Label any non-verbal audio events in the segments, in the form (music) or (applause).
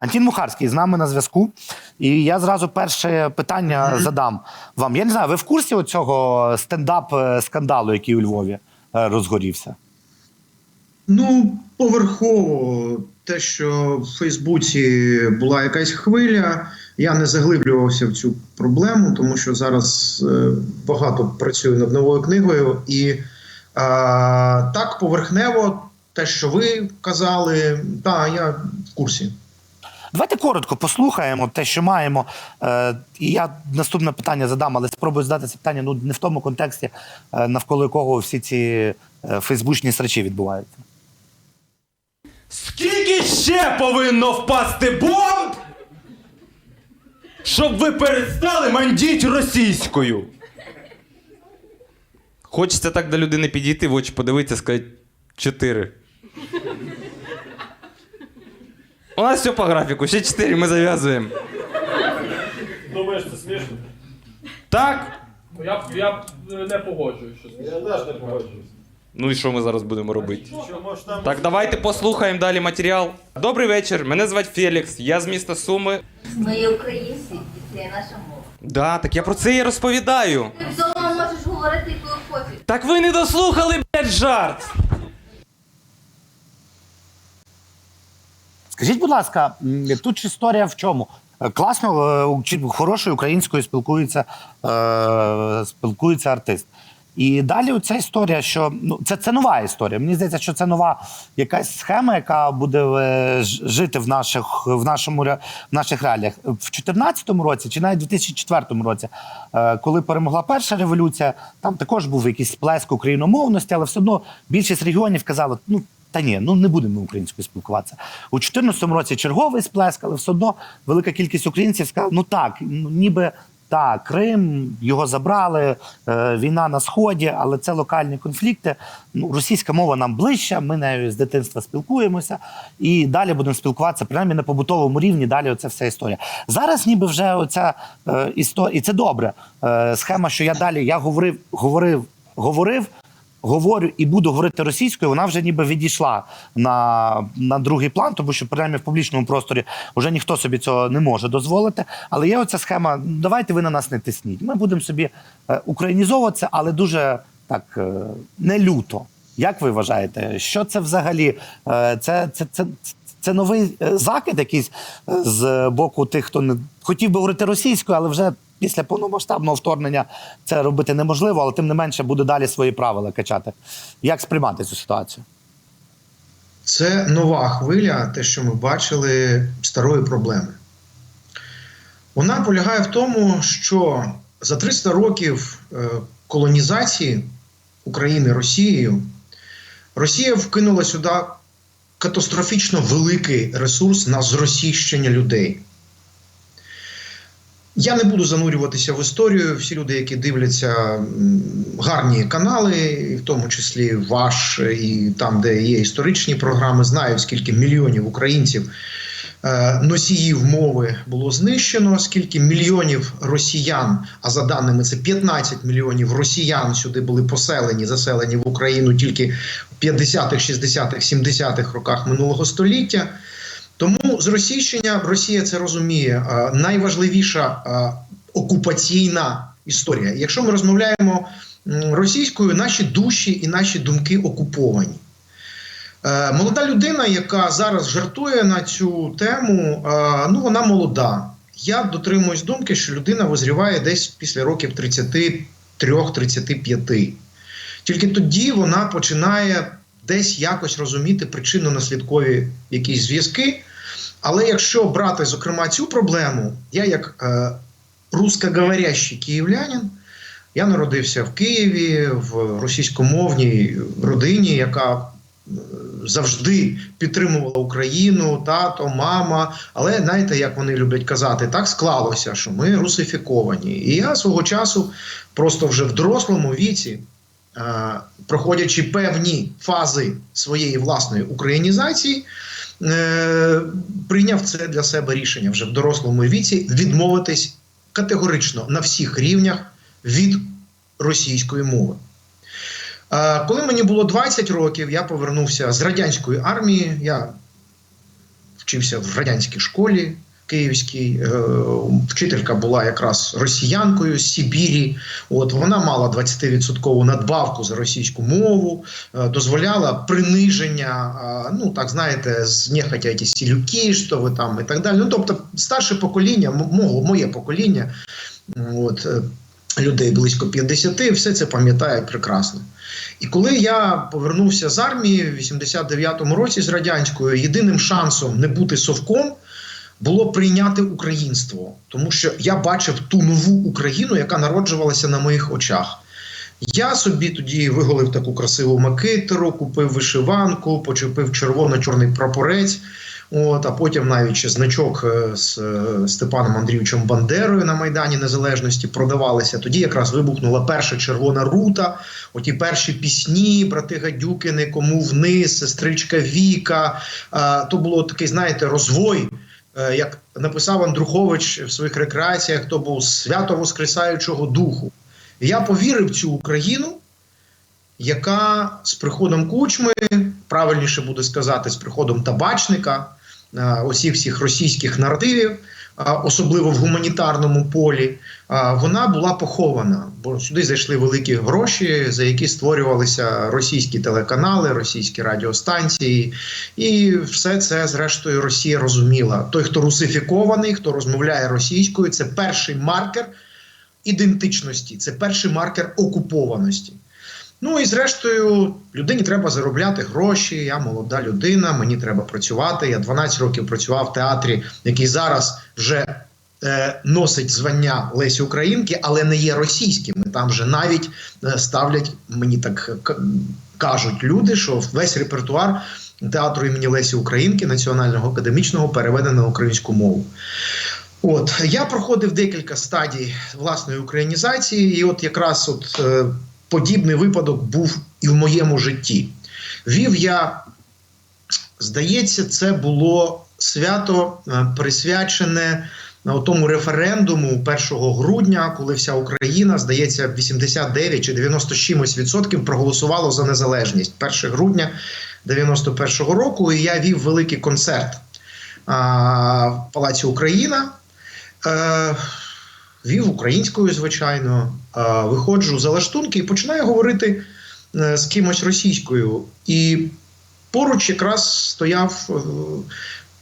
Антін Мухарський з нами на зв'язку. І я зразу перше питання задам вам. Я не знаю, ви в курсі цього стендап-скандалу, який у Львові е, розгорівся? Ну, поверхово, те, що в Фейсбуці була якась хвиля, я не заглиблювався в цю проблему, тому що зараз е, багато працюю над новою книгою. І е, так, поверхнево, те, що ви казали, та я в курсі. Давайте коротко послухаємо те, що маємо. Е, і я наступне питання задам, але спробую задати це питання ну, не в тому контексті, е, навколо якого всі ці е, фейсбучні срачі відбуваються. Скільки ще повинно впасти бомб, щоб ви перестали мандіть російською? Хочеться так до людини підійти, в очі подивитися, сказати чотири. У нас все по графіку, ще чотири, ми зав'язуємо. Думаєш, це смішно? Так? Ну, Я, я не погоджуюсь, що смішно. Я теж не погоджуюсь. Ну і що ми зараз будемо робити? Що, може там Так, давайте послухаємо далі матеріал. Добрий вечір, мене звати Фелікс, я з міста Суми. Ми українці, і це наша мова. Да, так я про це і розповідаю. Ти вдома можеш говорити коли хочеш. Так ви не дослухали, блядь, жарт! Скажіть, будь ласка, тут ж історія в чому? Е, Класно, е, хорошою українською спілкується, е, спілкується артист. І далі ця історія, що ну це, це нова історія. Мені здається, що це нова якась схема, яка буде жити в наших в нашому в наших реаліях. В 2014 році чи навіть в 2004 році, коли перемогла перша революція, там також був якийсь сплеск україномовності, але все одно більшість регіонів казали, ну та ні, ну не будемо українською спілкуватися. У 2014 році черговий сплеск, але все одно велика кількість українців сказала, ну так, ну ніби так, Крим, його забрали, е, війна на сході, але це локальні конфлікти. Ну, російська мова нам ближча, ми нею з дитинства спілкуємося, і далі будемо спілкуватися принаймні на побутовому рівні. Далі оця вся історія. Зараз, ніби вже оця е, історія, і це добре. Е, схема, що я далі я говорив, говорив, говорив говорю і буду говорити російською, вона вже ніби відійшла на, на другий план, тому що принаймні в публічному просторі вже ніхто собі цього не може дозволити. Але є оця схема: давайте ви на нас не тисніть. Ми будемо собі е, українізовуватися, але дуже так е, не люто. Як ви вважаєте, що це взагалі? Е, Це, це, це, це новий закид якийсь з боку тих, хто не хотів би говорити російською, але вже після повномасштабного вторгнення це робити неможливо, але тим не менше буде далі свої правила качати. Як сприймати цю ситуацію? Це нова хвиля, те, що ми бачили старої проблеми. Вона полягає в тому, що за 300 років е, колонізації України Росією Росія вкинула сюди катастрофічно великий ресурс на зросійщення людей. Я не буду занурюватися в історію. Всі люди, які дивляться гарні канали, в тому числі ваш, і там, де є історичні програми, знають, скільки мільйонів українців е, носіїв мови було знищено, скільки мільйонів росіян, а за даними це 15 мільйонів росіян сюди були поселені, заселені в Україну тільки в 50-х, 60-х, 70-х роках минулого століття. Тому зросійщення Росія це розуміє. Найважливіша окупаційна історія. Якщо ми розмовляємо російською, наші душі і наші думки окуповані. Е, Молода людина, яка зараз жартує на цю тему, ну вона молода. Я дотримуюсь думки, що людина визріває десь після років 33-35. Тільки тоді вона починає десь якось розуміти причинно-наслідкові якісь зв'язки. Але якщо брати, зокрема, цю проблему, я як е, русскоговорящий київлянин, я народився в Києві в російськомовній родині, яка е, завжди підтримувала Україну, тато, мама. Але знаєте, як вони люблять казати, так склалося, що ми русифіковані. І я свого часу, просто вже в дорослому віці, е, проходячи певні фази своєї власної українізації, е, прийняв це для себе рішення вже в дорослому віці відмовитись категорично на всіх рівнях від російської мови. Е, Коли мені було 20 років, я повернувся з радянської армії. Я вчився в радянській школі київській. Е, Вчителька була якраз росіянкою з Сибірі. От вона мала 20% надбавку за російську мову, е, дозволяла приниження. е, Ну так знаєте, знехотя ті сілюки, що ви там і так далі. Ну тобто, старше покоління, мого моє покоління, от людей близько 50, все це пам'ятають прекрасно. І коли я повернувся з армії в 89-му році з радянською, єдиним шансом не бути совком було прийняти українство, тому що я бачив ту нову Україну, яка народжувалася на моїх очах. Я собі тоді виголив таку красиву макитеру, купив вишиванку, почепив червоно-чорний прапорець. От, а потім навіть ще значок е, з е, Степаном Андрійовичем Бандерою на Майдані Незалежності продавалися. Тоді якраз вибухнула перша червона рута. Оті перші пісні, брати Гадюкини, кому вниз, сестричка Віка. Е, То було такий, знаєте, розвой. Е, Як написав Андрухович в своїх рекреаціях, то був свято Воскресаючого духу. Я повірив цю Україну, яка з приходом кучми, правильніше буде сказати, з приходом табачника, е, усіх всіх російських наративів, е, особливо в гуманітарному полі, вона була похована. Бо сюди зайшли великі гроші, за які створювалися російські телеканали, російські радіостанції, і все це, зрештою, Росія розуміла. Той, хто русифікований, хто розмовляє російською, це перший маркер ідентичності, це перший маркер окупованості. Ну і зрештою, людині треба заробляти гроші. Я молода людина, мені треба працювати. Я 12 років працював в театрі, який зараз вже е, носить звання Лесі Українки, але не є російським. Там вже навіть е, ставлять, мені так к- кажуть люди, що весь репертуар театру імені Лесі Українки національного академічного переведено на українську мову. От я проходив декілька стадій власної українізації, і от якраз от е, подібний випадок був і в моєму житті. Вів я, здається, це було свято е, присвячене тому референдуму 1 грудня, коли вся Україна, здається, 89 чи 90 з чимось відсотків проголосувало за незалежність 1 грудня 91-го року. І я вів великий концерт а, в Палаці Україна. Е, вів українською, звичайно, виходжу за лаштунки і починаю говорити е, з кимось російською. І поруч якраз стояв е,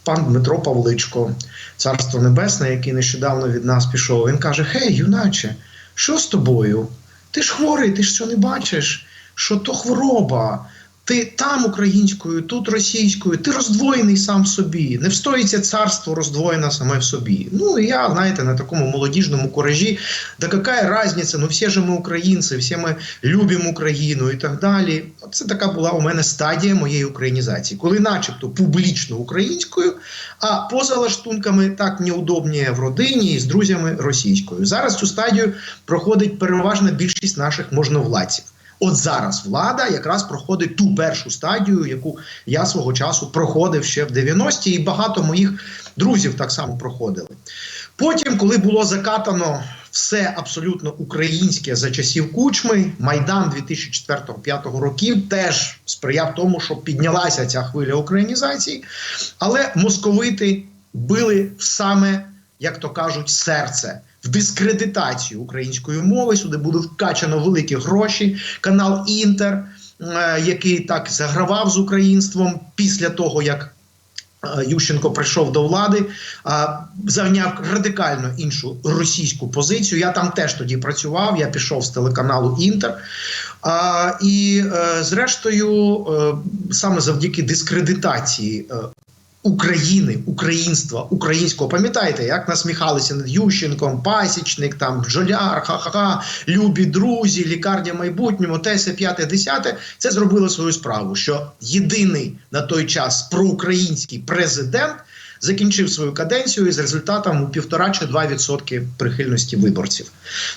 пан Дмитро Павличко, царство небесне, який нещодавно від нас пішов. Він каже: Гей, юначе, що з тобою? Ти ж хворий, ти ж що не бачиш, що то хвороба. Ти там українською, тут російською, ти роздвоєний сам собі. Не встоїться царство роздвоєне саме в собі. Ну я, знаєте, на такому молодіжному куражі, да яка різниця? Ну всі ж ми українці, всі ми любимо Україну і так далі. Це така була у мене стадія моєї українізації, коли, начебто, публічно українською, а поза лаштунками так неудобніше в родині і з друзями російською. Зараз цю стадію проходить переважна більшість наших можновладців. От зараз влада якраз проходить ту першу стадію, яку я свого часу проходив ще в 90-ті, і багато моїх друзів так само проходили. Потім, коли було закатано все абсолютно українське за часів кучми, майдан 2004-2005 років теж сприяв тому, що піднялася ця хвиля українізації, але московити били в саме, як то кажуть, серце. В дискредитацію української мови сюди буде вкачано великі гроші. Канал Інтер, е, який так загравав з українством після того, як е, Ющенко прийшов до влади, а, зайняв радикально іншу російську позицію. Я там теж тоді працював. Я пішов з телеканалу Інтер. І е, зрештою, е, саме завдяки дискредитації. України, українства, українського. Пам'ятаєте, як насміхалися над Ющенком, Пасічник, там Бджоляр, ха-ха-ха, любі друзі, лікарня майбутнього, тесе, п'яте, десяте. Це зробило свою справу. Що єдиний на той час проукраїнський президент закінчив свою каденцію із результатом у півтора чи два відсотки прихильності виборців.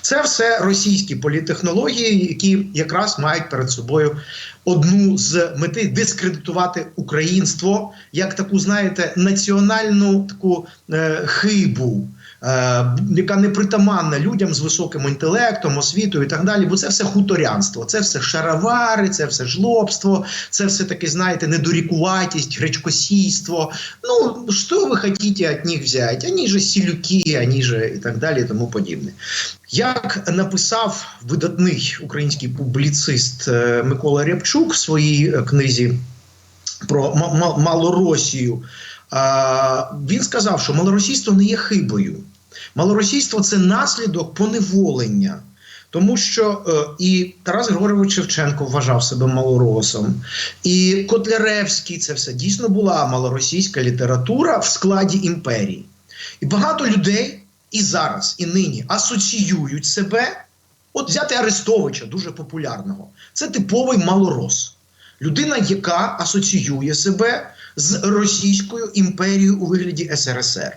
Це все російські політтехнології, які якраз мають перед собою одну з мети дискредитувати українство як таку, знаєте, національну таку е, хибу. Е, Яка не притаманна людям з високим інтелектом, освітою і так далі, бо це все хуторянство, це все шаровари, це все жлобство, це все таке, знаєте, недорікуватість, гречкосійство. Ну, що ви хотите від них взяти? Вони же сілюки, вони же і так далі, і тому подібне. Як написав видатний український публіцист е, Микола Рябчук в своїй е, книзі про Ма- Ма- Малоросію, він сказав, що малоросійство не є хибою. Малоросійство це наслідок поневолення. Тому що е, і Тарас Григорович Шевченко вважав себе малоросом, і Котляревський це все дійсно була малоросійська література в складі імперії. І багато людей і зараз, і нині асоціюють себе. От взяти Арестовича, дуже популярного. Це типовий малорос. Людина, яка асоціює себе з Російською імперією у вигляді СРСР.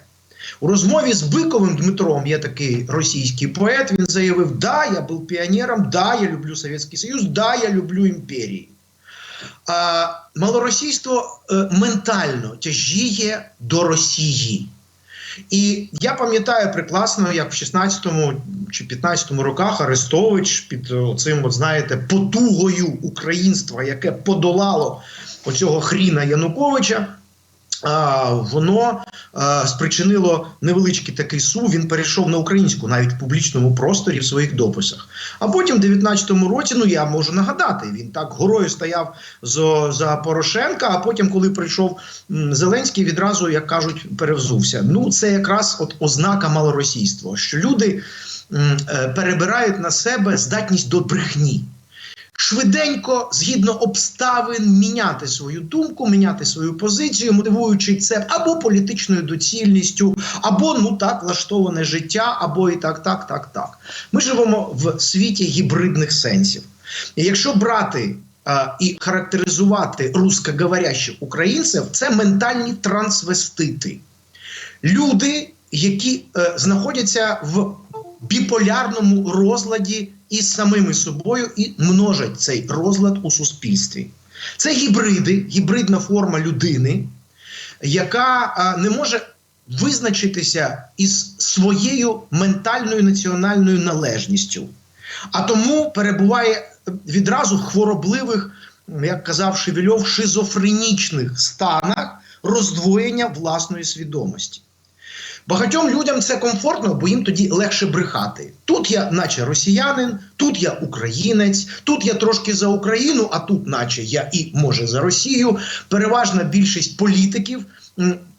У розмові з Биковим Дмитром є такий російський поет. Він заявив: Да, я був піонером, да, я люблю Совєтський Союз, да, я люблю імперії. А, малоросійство е, ментально тяжіє до Росії. І я пам'ятаю прекрасно, як в 16-му чи 15-му роках Арестович під цим, от знаєте, потугою українства, яке подолало оцього хріна Януковича. А, воно спричинило невеличкий такий сув. Він перейшов на українську навіть в публічному просторі в своїх дописах. А потім, в 19-му році, ну я можу нагадати, він так горою стояв за, за Порошенка. А потім, коли прийшов Зеленський, відразу, як кажуть, перевзувся. Ну, це якраз от ознака малоросійства, що люди е, перебирають на себе здатність до брехні швиденько, згідно обставин, міняти свою думку, міняти свою позицію, мотивуючи це або політичною доцільністю, або ну так влаштоване життя, або і так, так, так, так. Ми живемо в світі гібридних сенсів. І якщо брати а, і характеризувати русскоговорящих українців, це ментальні трансвестити. Люди, які е, знаходяться в біполярному розладі із самими собою і множать цей розлад у суспільстві. Це гібриди, гібридна форма людини, яка а, не може визначитися із своєю ментальною національною належністю, а тому перебуває відразу в хворобливих, як казав Шевельов, шизофренічних станах роздвоєння власної свідомості. Багатьом людям це комфортно, бо їм тоді легше брехати. Тут я, наче росіянин, тут я українець, тут я трошки за Україну, а тут, наче я і може за Росію. Переважна більшість політиків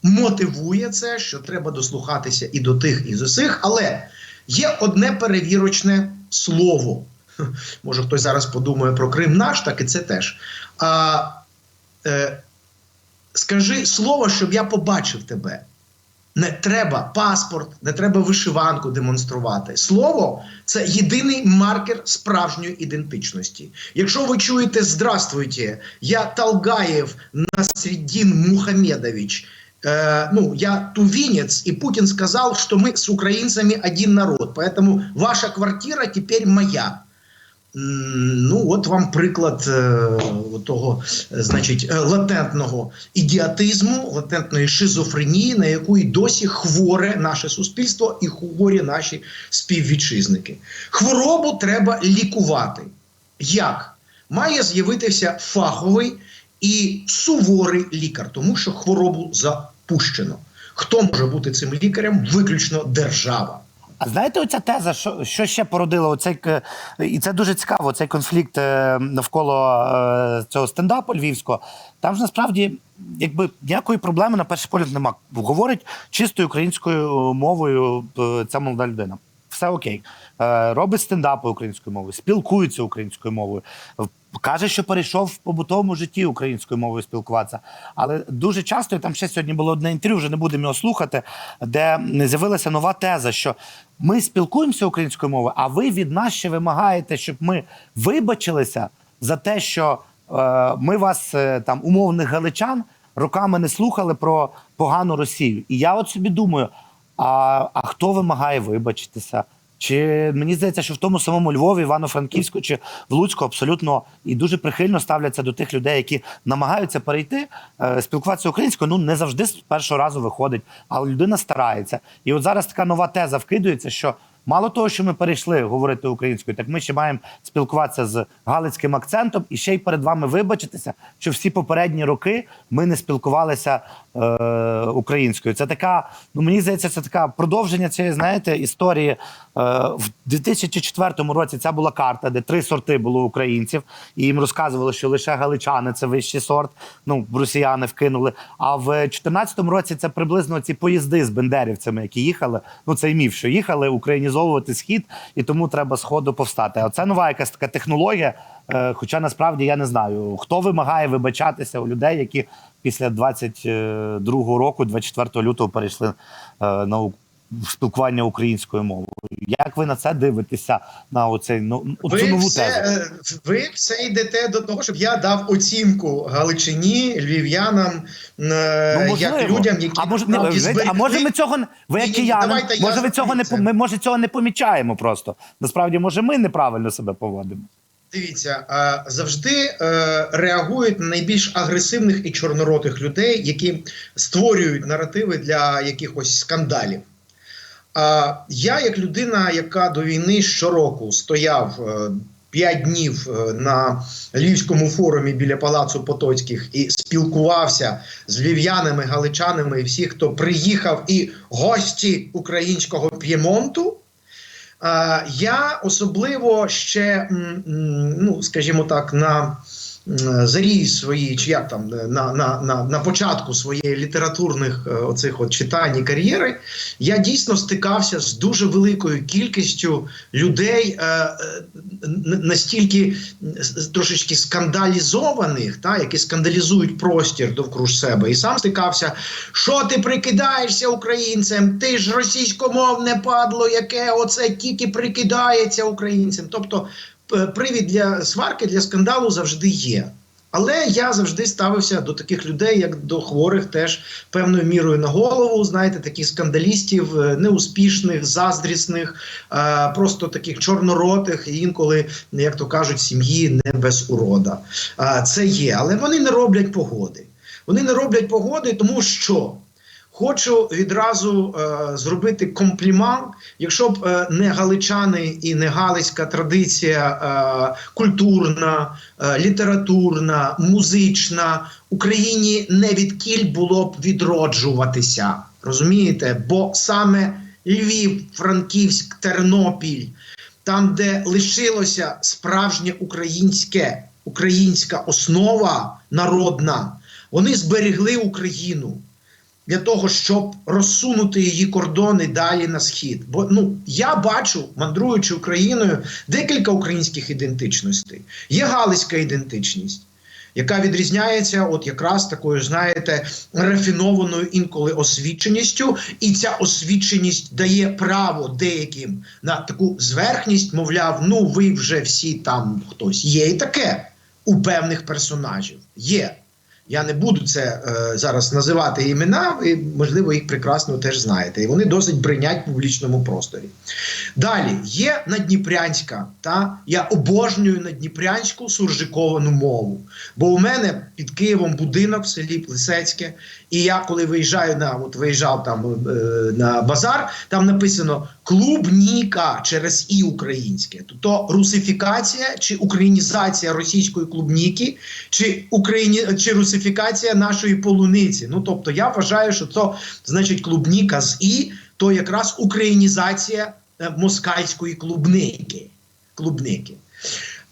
мотивує це, що треба дослухатися і до тих, і з усіх. Але є одне перевірочне слово. (laughs) Може, хтось зараз подумає про Крим наш, так і це теж. А, е, скажи слово, щоб я побачив тебе. Не треба паспорт, не треба вишиванку демонструвати. Слово це єдиний маркер справжньої ідентичності. Якщо ви чуєте «Здравствуйте, я Талгаєв Насреддин Мухамедович, э, ну, я тувинец, и Путин сказал, что мы с украинцами один народ, поэтому ваша квартира теперь моя. Ну, от вам приклад е, того, е, значить, е, латентного ідіотизму, латентної шизофренії, на яку і досі хворе наше суспільство і хворі наші співвітчизники. Хворобу треба лікувати. Як? Має з'явитися фаховий і суворий лікар, тому що хворобу запущено. Хто може бути цим лікарем? Виключно держава. А знаєте, оця теза, що, що ще породила оцей і це дуже цікаво, цей конфлікт е, навколо е, цього стендапу львівського. Там ж насправді якби ніякої проблеми на перший погляд нема. Говорить чистою українською мовою е, ця молода людина. Все окей. Робить стендапи українською мовою, спілкується українською мовою. Каже, що перейшов в побутовому житті українською мовою спілкуватися. Але дуже часто і там ще сьогодні було одне інтерв'ю, вже не будемо його слухати, де з'явилася нова теза, що ми спілкуємося українською мовою, а ви від нас ще вимагаєте, щоб ми вибачилися за те, що е, ми вас е, там умовних галичан роками не слухали про погану Росію. І я от собі думаю: а, а хто вимагає вибачитися? Чи мені здається, що в тому самому Львові, Івано-Франківську чи в Луцьку абсолютно і дуже прихильно ставляться до тих людей, які намагаються перейти, е, спілкуватися українською. Ну не завжди з першого разу виходить, але людина старається. І от зараз така нова теза вкидується, що. Мало того, що ми перейшли говорити українською, так ми ще маємо спілкуватися з галицьким акцентом і ще й перед вами вибачитися, що всі попередні роки ми не спілкувалися е, українською. Це така, ну мені здається, це така продовження цієї, знаєте, історії. Е, в 2004 році ця була карта, де три сорти було українців, і їм розказували, що лише галичани це вищий сорт. Ну, росіяни вкинули. А в 2014 році це приблизно ці поїзди з бендерівцями, які їхали. Ну це й міф, що їхали українізовувати схід, і тому треба сходу повстати. А це нова якась така технологія. Е, Хоча насправді я не знаю, хто вимагає вибачатися у людей, які після 22 року, 24 лютого, перейшли е, на спілкування українською мовою. Як ви на це дивитеся на оцей ну оцю нову все, тезу? е, ви все йдете до того, щоб я дав оцінку Галичині, львів'янам, е, Ну, як людям, які а може, не, насправді а може ми цього ви як кияни, може ви цього не ми може цього не помічаємо просто. Насправді, може, ми неправильно себе поводимо. Дивіться, е, завжди реагують на найбільш агресивних і чорноротих людей, які створюють наративи для якихось скандалів. Я, як людина, яка до війни щороку стояв е, п'ять днів е, на Львівському форумі біля Палацу Потоцьких і спілкувався з львів'янами, галичанами і всіх, хто приїхав, і гості українського П'ємонту. Е, Я особливо ще, ну скажімо так, на м, зарі своїй, чи як там на, на, на, на початку своєї літературних е, оцих от читань і кар'єри, я дійсно стикався з дуже великою кількістю людей, е, е, настільки трошечки скандалізованих, та, які скандалізують простір довкруж себе, і сам стикався. Що ти прикидаєшся українцем? Ти ж російськомовне падло, яке оце тільки прикидається українцем. Тобто привід для сварки, для скандалу завжди є. Але я завжди ставився до таких людей, як до хворих, теж певною мірою на голову. Знаєте, таких скандалістів, е, неуспішних, заздрісних, е, просто таких чорноротих, інколи, як то кажуть, сім'ї не без урода. Е, Це є, але вони не роблять погоди. Вони не роблять погоди, тому що Хочу відразу е, зробити комплімент. Якщо б е, не галичани і не галицька традиція е, культурна, е, літературна, музична, Україні не від кіль було б відроджуватися. Розумієте? Бо саме Львів, Франківськ, Тернопіль, там, де лишилося справжнє українське, українська основа народна, вони зберегли Україну для того, щоб розсунути її кордони далі на схід. Бо ну я бачу, мандруючи Україною, декілька українських ідентичностей. Є галицька ідентичність, яка відрізняється, от якраз такою, знаєте, рафінованою інколи освіченістю, і ця освіченість дає право деяким на таку зверхність, мовляв, ну ви вже всі там хтось є і таке у певних персонажів. Є. Я не буду це е, зараз називати імена, ви, можливо, їх прекрасно теж знаєте. І вони досить бринять в публічному просторі. Далі є надніпрянська, та я обожнюю надніпрянську суржиковану мову. Бо у мене під Києвом будинок в селі Плисецьке, і я коли виїжджаю на от виїжджав там е, на базар, там написано клубніка через і українське. Тобто русифікація чи українізація російської клубніки, чи Україні чи русифікація нашої полуниці. Ну тобто, я вважаю, що це значить клубніка з і, то якраз українізація е, москальської клубники. клубники.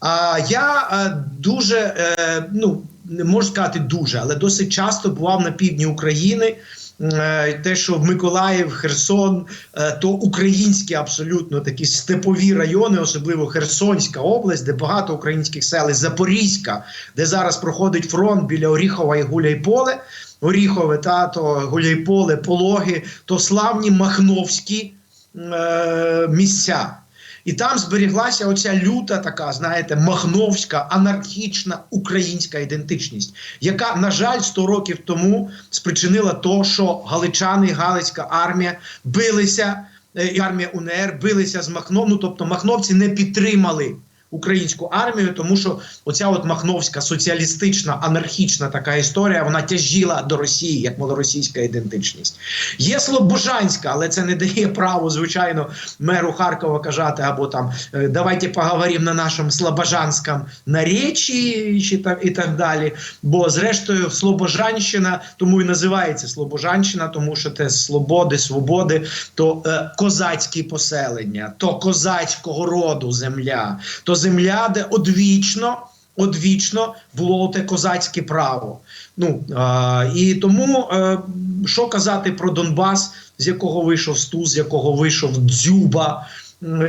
А я е, дуже е, ну не можу сказати дуже, але досить часто бував на півдні України. Е, Те, що Миколаїв, Херсон, е, то українські абсолютно такі степові райони, особливо Херсонська область, де багато українських сел, Запорізька, де зараз проходить фронт біля Оріхова і Гуляйполе. Оріхове, та то Гуляйполе, Пологи, то славні махновські е, місця. І там зберіглася оця люта, така, знаєте, махновська, анархічна українська ідентичність, яка, на жаль, 100 років тому спричинила то, що галичани галицька армія билися е, і армія УНР билися з Махном. Ну тобто махновці не підтримали українську армію, тому що оця от махновська соціалістична анархічна така історія вона тяжіла до Росії як малоросійська ідентичність. Є Слобожанська, але це не дає право, звичайно, меру Харкова казати або там е, давайте поговоримо на нашому слобожанському наречі чи так і так далі. Бо зрештою Слобожанщина тому і називається Слобожанщина, тому що це свободи, свободи, то е, козацькі поселення, то козацького роду земля, то земля, де одвічно. Одвічно було те козацьке право. Ну а, і тому е, що казати про Донбас, з якого вийшов Стус, з якого вийшов Дзюба,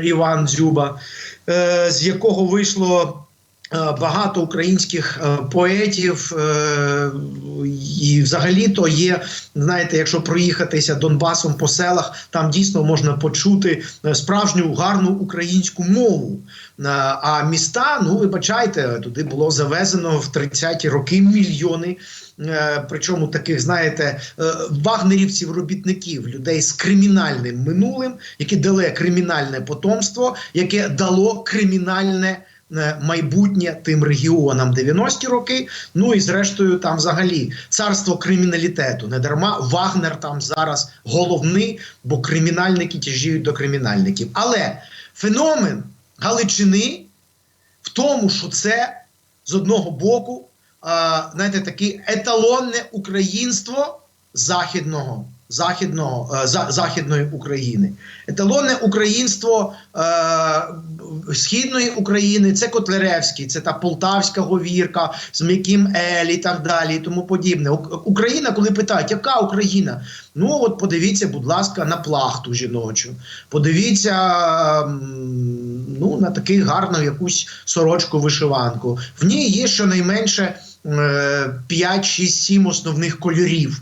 Іван Дзюба, е, з якого вийшло. Е, Багато українських е, поетів, е, і взагалі-то є, знаєте, якщо проїхатися Донбасом по селах, там дійсно можна почути справжню гарну українську мову. А міста, ну вибачайте, туди було завезено в 30-ті роки мільйони. Причому таких, знаєте, вагнерівців, робітників, людей з кримінальним минулим, які дали кримінальне потомство, яке дало кримінальне майбутнє тим регіонам 90-ті роки. Ну і зрештою, там взагалі царство криміналітету. Не дарма Вагнер там зараз головний, бо кримінальники тяжіють до кримінальників. Але феномен Галичини в тому, що це з одного боку, знаєте, таке еталонне українство західного. Західного е, західної України, еталонне українство е, східної України це Котляревський, це та полтавська говірка з м'яким Ель і так далі, і тому подібне. Україна, коли питають, яка Україна? Ну от подивіться, будь ласка, на плахту жіночу. Подивіться ну, на таку гарну якусь сорочку вишиванку. В ній є щонайменше е, 5, 6, 7 основних кольорів.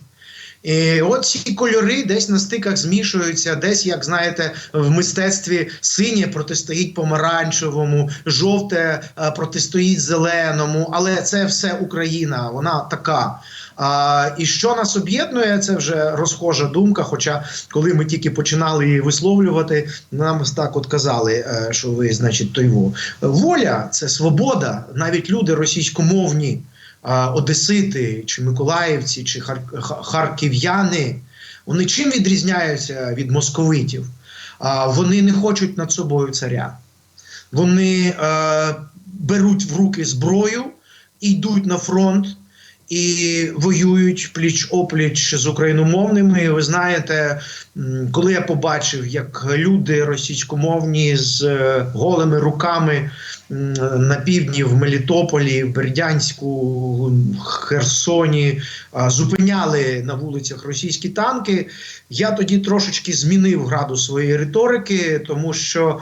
І от ці кольори десь на стиках змішуються, десь, як знаєте, в мистецтві синє протистоїть помаранчевому, жовте е, протистоїть зеленому, але це все Україна, вона така. А, і що нас об'єднує, це вже розхожа думка. Хоча, коли ми тільки починали її висловлювати, нам так от казали, е, що ви, значить, тойво. Воля це свобода, навіть люди російськомовні одесити, чи миколаївці, чи хар- харків'яни, вони чим відрізняються від московитів? Вони не хочуть над собою царя. Вони е, беруть в руки зброю, і йдуть на фронт і воюють пліч опліч з україномовними. І ви знаєте, коли я побачив, як люди російськомовні з е, голими руками на півдні в Мелітополі, в Бердянську, Херсоні зупиняли на вулицях російські танки, я тоді трошечки змінив градус своєї риторики, тому що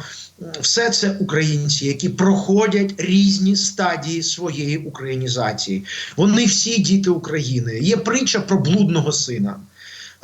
все це українці, які проходять різні стадії своєї українізації. Вони всі діти України. Є притча про блудного сина.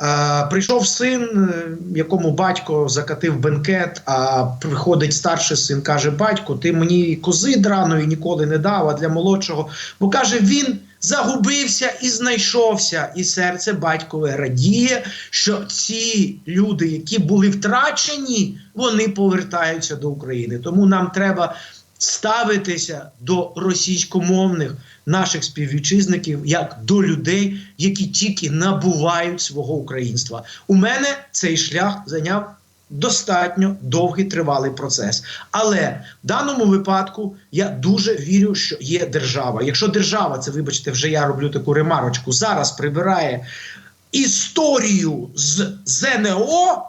Е, прийшов син, е, якому батько закатив бенкет, а приходить старший син, каже: Батько, ти мені кози драної ніколи не дав, а для молодшого. Бо каже, він загубився і знайшовся, і серце батькове радіє, що ці люди, які були втрачені, вони повертаються до України. Тому нам треба ставитися до російськомовних наших співвітчизників як до людей, які тільки набувають свого українства. У мене цей шлях зайняв достатньо довгий тривалий процес. Але в даному випадку я дуже вірю, що є держава. Якщо держава, це вибачте, вже я роблю таку ремарочку, зараз прибирає історію з ЗНО,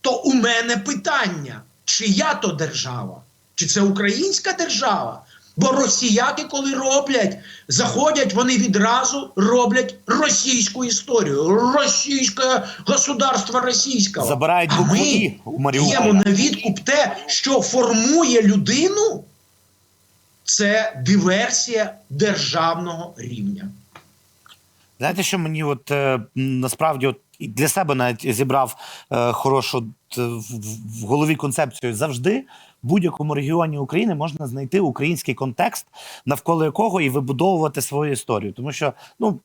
то у мене питання: чия то держава? Чи це українська держава? Бо росіяки, коли роблять, заходять, вони відразу роблять російську історію, російське государство російського. Забирають а ми даємо на відкуп те, що формує людину, це диверсія державного рівня. Знаєте, що мені от е, насправді от для себе навіть зібрав е, хорошу т- в, в- в голові концепцію завжди. Будь-якому регіоні України можна знайти український контекст, навколо якого і вибудовувати свою історію. Тому що, ну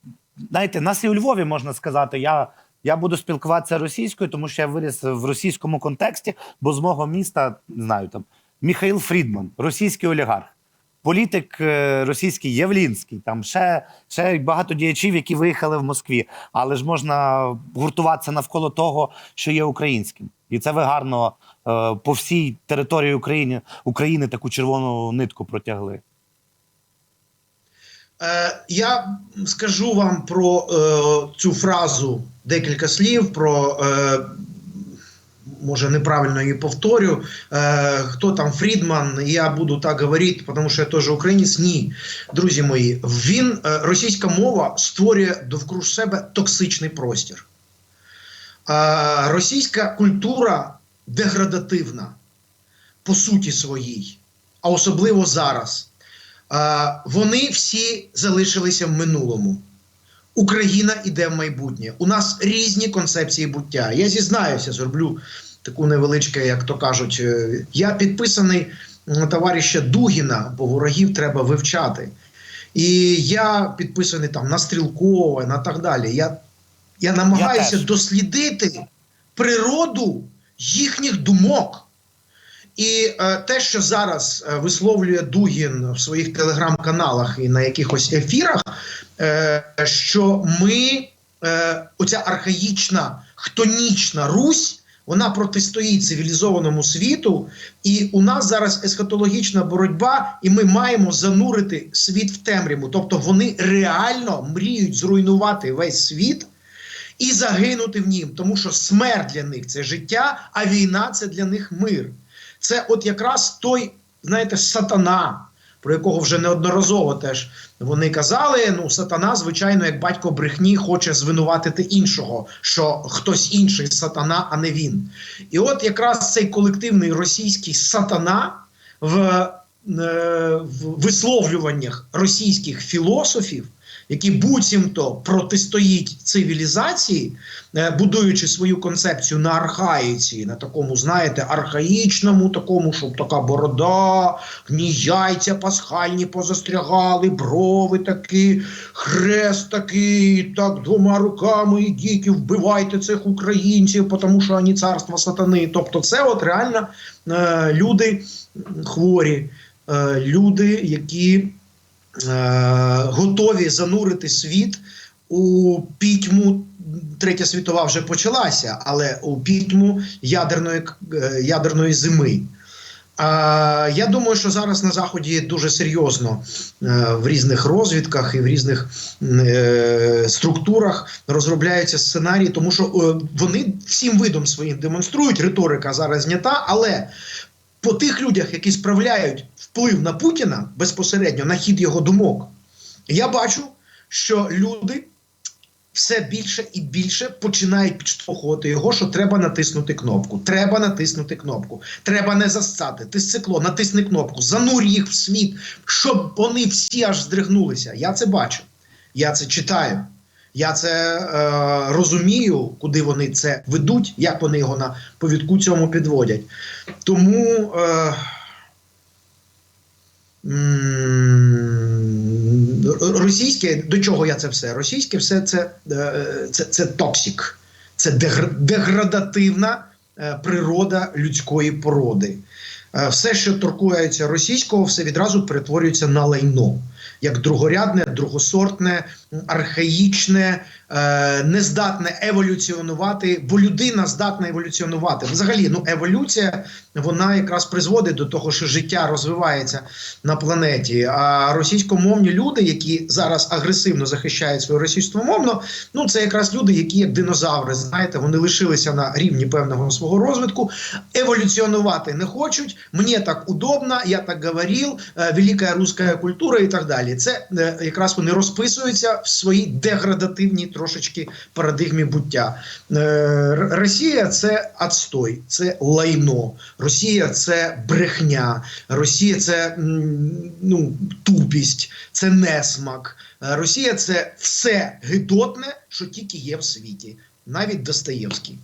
знаєте, нас і у Львові можна сказати, я Я буду спілкуватися російською, тому що я виріс в російському контексті, бо з мого міста не знаю там Міхаїл Фрідман, російський олігарх, політик е, російський Євлінський, там ще, ще багато діячів, які виїхали в Москві. Але ж можна гуртуватися навколо того, що є українським. І це ви гарно по всій території України, України таку червону нитку протягли. Е, я скажу вам про е, цю фразу декілька слів, про е, може неправильно її повторю. Е, хто там Фрідман? Я буду так говорити, тому що я теж українець. Ні, друзі мої, він е, російська мова створює довкруж себе токсичний простір. Е, російська культура деградативна по суті своїй, а особливо зараз. Вони всі залишилися в минулому. Україна іде в майбутнє. У нас різні концепції буття. Я зізнаюся, зроблю таку невеличку, як то кажуть. е, Я підписаний товариша Дугіна, бо ворогів треба вивчати. І я підписаний там на Стрілкова, на так далі. Я, я намагаюся теж. дослідити природу їхніх думок. І е, те, що зараз е, висловлює Дугін в своїх телеграм-каналах і на якихось ефірах, е, що ми, е, оця архаїчна хтонічна Русь, вона протистоїть цивілізованому світу, і у нас зараз есхатологічна боротьба, і ми маємо занурити світ в темряву. Тобто вони реально мріють зруйнувати весь світ і загинути в нім, тому що смерть для них це життя, а війна це для них мир. Це от якраз той, знаєте, сатана, про якого вже неодноразово теж вони казали. Ну, сатана, звичайно, як батько брехні, хоче звинуватити іншого, що хтось інший сатана, а не він. І от якраз цей колективний російський сатана в, е, в висловлюваннях російських філософів. Які буцімто протистоїть цивілізації, е, будуючи свою концепцію на архаїці, на такому, знаєте, архаїчному, такому, щоб така борода, яйця пасхальні позастрягали, брови такі, хрест такий, так двома руками ідіть і вбивайте цих українців, тому що вони царство сатани. Тобто, це от реально е, люди хворі, е, люди, які готові занурити світ у пітьму. Третя світова вже почалася, але у пітьму ядерної, е, ядерної зими. А, я думаю, що зараз на Заході дуже серйозно е, в різних розвідках і в різних е, структурах розробляються сценарії, тому що е, вони всім видом своїм демонструють. Риторика зараз знята, але по тих людях, які справляють вплив на Путіна безпосередньо на хід його думок, я бачу, що люди все більше і більше починають підштовхувати його, що треба натиснути кнопку. Треба натиснути кнопку. Треба не засцати. Ти цикло, натисни кнопку, занурь їх в світ, щоб вони всі аж здригнулися. Я це бачу. Я це читаю. Я це е, розумію, куди вони це ведуть, як вони його на повідку цьому підводять. Тому. Е, російське, до чого я це все? Російське все це, е, це, це токсик, це деградативна е, природа людської породи. Е, Все, що торкується російського, все відразу перетворюється на лайно. Як другорядне, другосортне, архаїчне, е, нездатне еволюціонувати, бо людина здатна еволюціонувати. Взагалі, ну еволюція вона якраз призводить до того, що життя розвивається на планеті. А російськомовні люди, які зараз агресивно захищають своє російськомовно, ну це якраз люди, які як динозаври, знаєте, вони лишилися на рівні певного свого розвитку, еволюціонувати не хочуть. Мені так удобно, я так говорив, е, велика руська культура і так далі. Це е, якраз вони розписуються в своїй деградативній трошечки парадигмі буття. Е, Росія це отстой, це лайно. Росія це брехня, Росія це ну, тупість, це несмак. Е, Росія це все гидотне, що тільки є в світі, навіть Достоєвський.